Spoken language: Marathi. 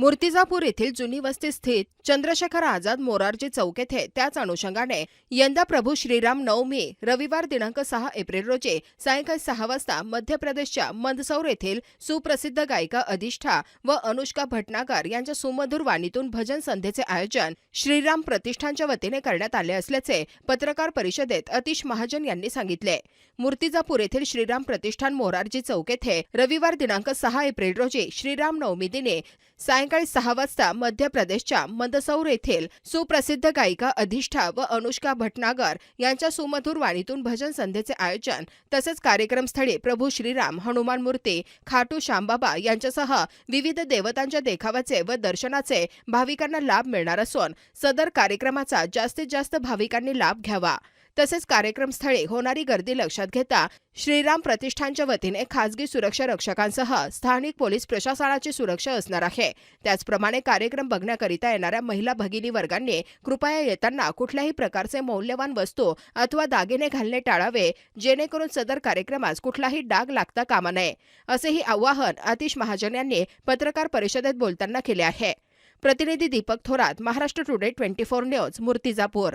मूर्तिजापूर येथील जुनी वस्ती स्थित चंद्रशेखर आझाद मोरारजी चौक येथे त्याच अनुषंगाने यंदा प्रभू श्रीराम नवमी रविवार दिनांक सहा एप्रिल रोजी सायंकाळी सहा वाजता मध्य प्रदेशच्या मंदसौर येथील सुप्रसिद्ध गायिका अधिष्ठा व अनुष्का भटनागर यांच्या सुमधुर वाणीतून भजन संध्येचे आयोजन श्रीराम प्रतिष्ठानच्या वतीने करण्यात आले असल्याचे पत्रकार परिषदेत अतिश महाजन यांनी सांगितले. मूर्तिजापूर येथील श्रीराम प्रतिष्ठान मोरारजी चौक येथे रविवार दिनांक सहा एप्रिल रोजी श्रीराम नवमी दिनी सायंकाळी सहा वाजता मध्य प्रदेशच्या मंदसौर येथील सुप्रसिद्ध गायिका अधिष्ठा व अनुष्का भटनागर यांच्या सुमधुर वाणीतून भजन संध्येचे आयोजन तसेच कार्यक्रमस्थळी प्रभू श्रीराम हनुमान मूर्ती खाटू श्यामबाबा यांच्यासह विविध देवतांच्या देखावाचे व दर्शनाचे भाविकांना लाभ मिळणार असून सदर कार्यक्रमाचा जास्तीत जास्त भाविकांनी लाभ घ्यावा. तसेच कार्यक्रमस्थळी होणारी गर्दी लक्षात घेता श्रीराम प्रतिष्ठानच्या वतीने खासगी सुरक्षा रक्षकांसह स्थानिक पोलीस प्रशासनाची सुरक्षा असणार आहे. त्याचप्रमाणे कार्यक्रम बघण्याकरिता येणाऱ्या महिला भगिनी वर्गांनी कृपया येताना कुठल्याही प्रकारचे मौल्यवान वस्तू अथवा दागिने घालणे टाळावे जेणेकरून सदर कार्यक्रमास कुठलाही डाग लागता कामा नये असेही आवाहन आतिश महाजन यांनी पत्रकार परिषदेत बोलताना केले आहे. प्रतिनिधी Deepak Thorat Maharashtra today twenty four news Murtizapur.